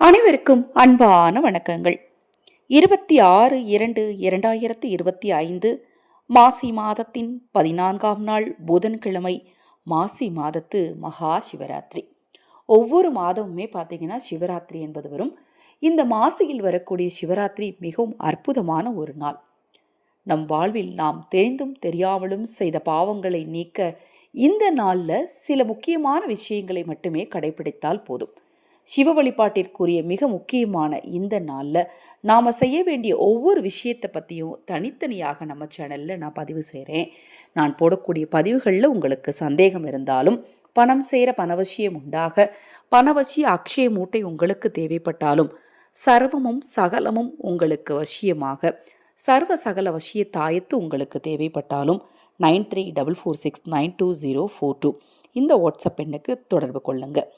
அனைவருக்கும் அன்பான வணக்கங்கள். இருபத்தி ஆறு இரண்டு இரண்டாயிரத்தி இருபத்தி ஐந்து மாசி மாதத்தின் பதினான்காம் நாள் புதன்கிழமை மாசி மாதத்து மகா சிவராத்திரி. ஒவ்வொரு மாதமுமே பார்த்தீங்கன்னா சிவராத்திரி என்பது வரும். இந்த மாசியில் வரக்கூடிய சிவராத்திரி மிகவும் அற்புதமான ஒரு நாள். நம் வாழ்வில் நாம் தெரிந்தும் தெரியாமலும் செய்த பாவங்களை நீக்க இந்த நாளில் சில முக்கியமான விஷயங்களை மட்டுமே கடைபிடித்தால் போதும். சிவ வழிபாட்டிற்குரிய மிக முக்கியமான இந்த நாளில் நாம் செய்ய வேண்டிய ஒவ்வொரு விஷயத்தை பற்றியும் தனித்தனியாக நம்ம சேனலில் நான் பதிவு செய்கிறேன் நான் போடக்கூடிய பதிவுகளில் உங்களுக்கு சந்தேகம் இருந்தாலும் பணம் சேர பணவசியம் உண்டாக பணவசிய அக்ஷய மூட்டை உங்களுக்கு தேவைப்பட்டாலும் சர்வமும் சகலமும் உங்களுக்கு வசியமாக சர்வ சகல வசிய தாயத்து உங்களுக்கு தேவைப்பட்டாலும் nine three double four six nine two zero four two இந்த வாட்ஸ்அப் எண்ணுக்கு தொடர்பு கொள்ளுங்கள்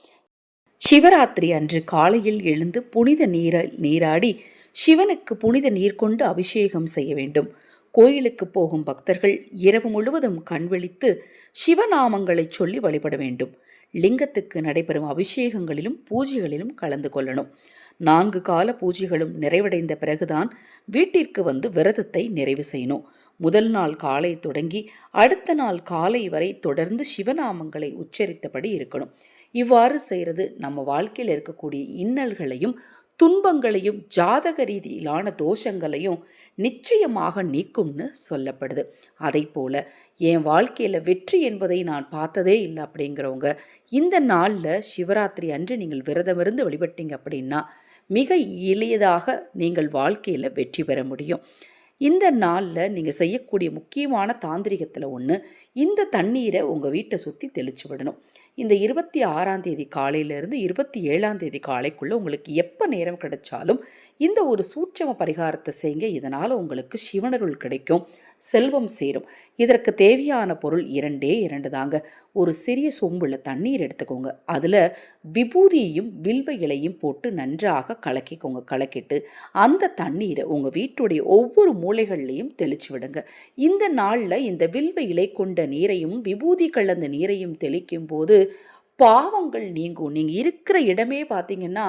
சிவராத்திரி அன்று காலையில் எழுந்து புனித நீர நீராடி சிவனுக்கு புனித நீர் கொண்டு அபிஷேகம் செய்ய வேண்டும். கோயிலுக்கு போகும் பக்தர்கள் இரவு முழுவதும் கண்விழித்து சிவநாமங்களை சொல்லி வழிபட வேண்டும். லிங்கத்துக்கு நடைபெறும் அபிஷேகங்களிலும் பூஜைகளிலும் கலந்து கொள்ளணும். நான்கு கால பூஜைகளும் நிறைவடைந்த பிறகுதான் வீட்டிற்கு வந்து விரதத்தை நிறைவு செய்யணும். முதல் நாள் காலை தொடங்கி அடுத்த நாள் காலை வரை தொடர்ந்து சிவநாமங்களை உச்சரித்தபடி இருக்கணும். இவ்வாறு செய்கிறது. நம்ம வாழ்க்கையில் இருக்கக்கூடிய இன்னல்களையும் துன்பங்களையும் ஜாதக ரீதியிலான தோஷங்களையும் நிச்சயமாக நீக்கும்னு சொல்லப்படுது. அதை போல என் வாழ்க்கையில் வெற்றி என்பதை நான் பார்த்ததே இல்லை அப்படிங்கிறவங்க இந்த நாளில் சிவராத்திரி அன்று நீங்கள் விரதமிருந்து வழிபட்டீங்க அப்படின்னா மிக எளியதாக நீங்கள் வாழ்க்கையில் வெற்றி பெற முடியும். இந்த நாளில் நீங்கள் செய்யக்கூடிய முக்கியமான தாந்திரிகத்தில் ஒன்று இந்த தண்ணீரை உங்கள் வீட்டை சுற்றி தெளிச்சு விடணும். இந்த இருபத்தி ஆறாம் தேதி காலையிலேருந்து இருபத்தி ஏழாம் தேதி காலைக்குள்ளே உங்களுக்கு எப்போ நேரம் கிடைச்சாலும் இந்த ஒரு சூட்சம பரிகாரத்தை செய்யுங்க இதனால் உங்களுக்கு சிவனருள் கிடைக்கும் செல்வம் சேரும். இதற்கு தேவையான பொருள் இரண்டே இரண்டு தாங்க. ஒரு சிறிய சொம்புல தண்ணீர் எடுத்துக்கோங்க. அதில் விபூதியையும் வில்வ இலையும் போட்டு நன்றாக கலக்கிக்கோங்க. கலக்கிட்டு அந்த தண்ணீரை உங்கள் வீட்டுடைய ஒவ்வொரு மூளைகள்லையும் தெளிச்சு விடுங்க. இந்த நாளில் இந்த வில்வ இலை கொண்ட நீரையும் விபூதி கலந்த நீரையும் தெளிக்கும் போது பாவங்கள் நீங்கும். நீங்கள் இருக்கிற இடமே பார்த்தீங்கன்னா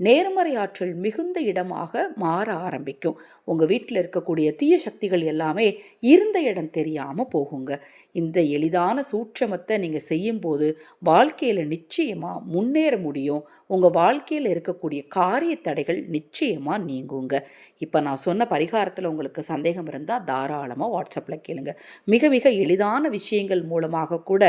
நேர்மறை ஆற்றல் மிகுந்த இடமாக மாற ஆரம்பிக்கும். உங்கள் வீட்டில் இருக்கக்கூடிய தீய சக்திகள் எல்லாமே இருந்த இடம் தெரியாமல் போகுங்க. இந்த எளிதான சூட்சமத்தை நீங்கள் செய்யும்போது வாழ்க்கையில் நிச்சயமாக முன்னேற முடியும். உங்கள் வாழ்க்கையில் இருக்கக்கூடிய காரிய தடைகள் நிச்சயமாக நீங்குங்க. இப்போ நான் சொன்ன பரிகாரத்தில் உங்களுக்கு சந்தேகம் இருந்தால் தாராளமாக வாட்ஸ்அப்பில் கேளுங்க. மிக மிக எளிதான விஷயங்கள் மூலமாக கூட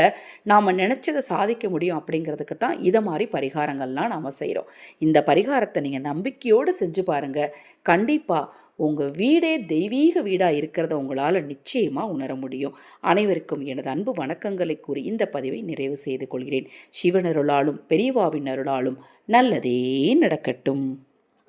நாம் நினச்சதை சாதிக்க முடியும் அப்படிங்கிறதுக்கு தான் இதை மாதிரி பரிகாரங்கள்லாம் நாம் செய்கிறோம் இந்த பரிகாரத்தை நீங்கள் நம்பிக்கையோடு செஞ்சு பாருங்கள் கண்டிப்பாக உங்கள் வீடே தெய்வீக வீடாக இருக்கிறத உங்களால் நிச்சயமாக உணர முடியும். அனைவருக்கும் எனது அன்பு வணக்கங்களை கூறி இந்த பதிவை நிறைவு செய்து கொள்கிறேன். சிவனருளாலும் பெரியவாவின் அருளாலும் நல்லதே நடக்கட்டும்.